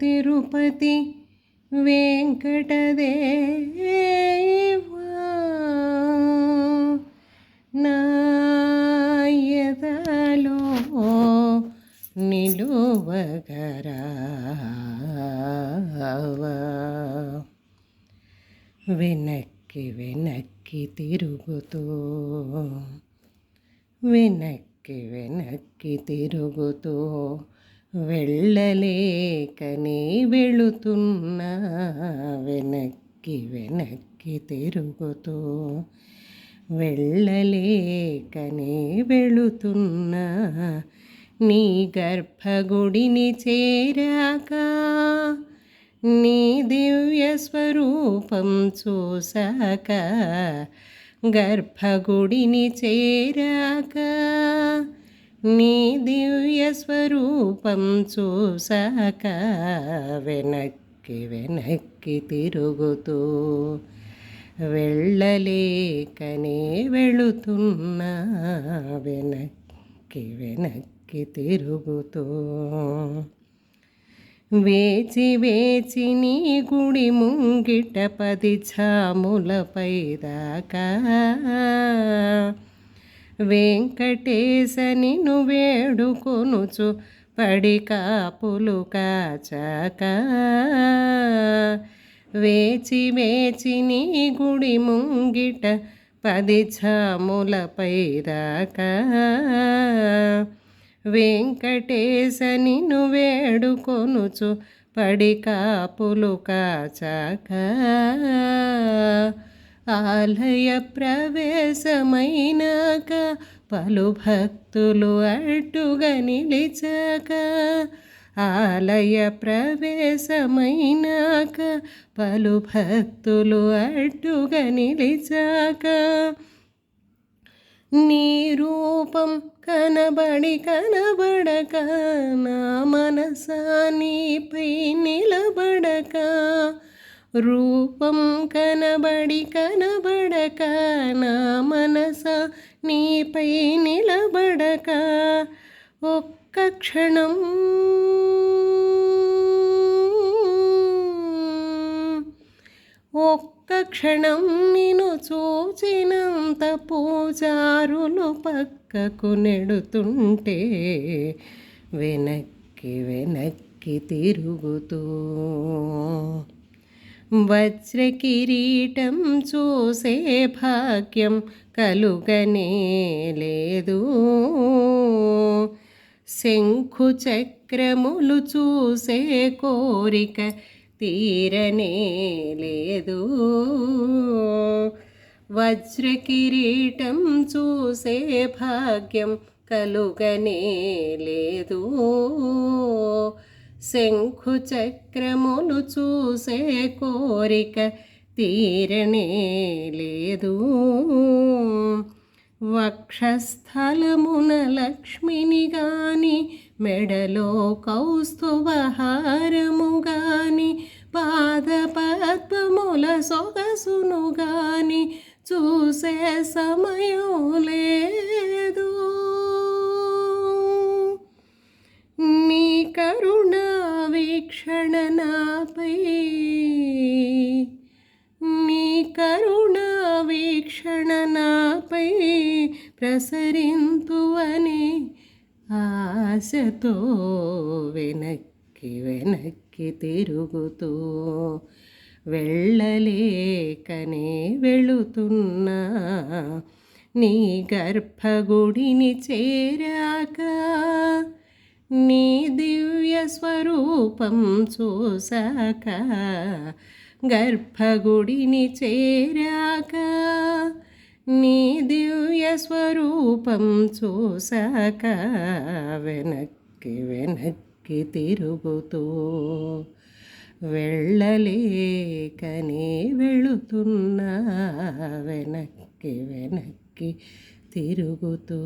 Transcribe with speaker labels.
Speaker 1: తిరుపతి వెంకటదేవా నాయదలో నిలువగరావా వెనక్కి వెనక్కి తిరుగుతూ వెనక్కి వెనక్కి తిరుగుతూ వెళ్ళలేకనే వెళుతున్నా వెనక్కి వెనక్కి తిరుగుతూ. వెళ్ళలేకనే వెళుతున్నా నీ గర్భగుడిని చేరాక నీ దివ్య స్వరూపం చూసాక గర్భగుడిని చేరాక నీ దివ్య స్వరూపం చూసాక వెనక్కి వెనక్కి తిరుగుతూ వెళ్ళలేకనే వెళుతున్నా వెనక్కి వెనక్కి తిరుగుతూ. వేచి వేచి నీ గుడి ముంగిట పది ఛాములపై దాకా వెంకటేశని నువ్వేడుకొనుచు పడి కాపులు కాచక. వేచి వేచి నీ గుడి ముంగిట పది ఛాములపై రాక వెంకటేశని నువ్వేడుకొనుచు పడి కాపులు కాచక. ఆలయ ప్రవేశమైనాక పలు భక్తులు అడ్డుగా నిలిచాక ఆలయ ప్రవేశమైనాక పలు భక్తులు అడ్డుగా నిలిచాక నీ రూపం కనబడి కనబడక నా మనసా నీపై నిలబడక రూపం కనబడి కనబడక నా మనస నీపై నిలబడక ఒక్క క్షణం ఒక్క క్షణం నేను చూచినంత పూజారులు పక్కకు నెడుతుంటే వెనక్కి వెనక్కి తిరుగుతూ వజ్రకిరీటం చూసే భాగ్యం కలుగనే లేదు. శంఖు చక్రములు చూసే కోరిక తీరనే లేదు. వజ్రకిరీటం చూసే భాగ్యం కలుగనే లేదు. శంఖు చక్రములు చూసే కోరిక తీరనే లేదు. వక్షస్థలమున లక్ష్మిని గాని మెడలో కౌస్తుభహారం కరుణ వీక్షణ నాపై ప్రసరింతువని ఆశతో వెనక్కి వెనక్కి తిరుగుతూ వెళ్ళలేకనే వెళుతున్నా. నీ గర్భగుడిని చేరాక నీ దివ్య స్వరూపం చూసాక గర్భగుడిని చేరాక నీ దివ్య స్వరూపం చూసాక వెనక్కి వెనక్కి తిరుగుతూ వెళ్ళలేకనే వెళుతున్నా వెనక్కి వెనక్కి తిరుగుతూ.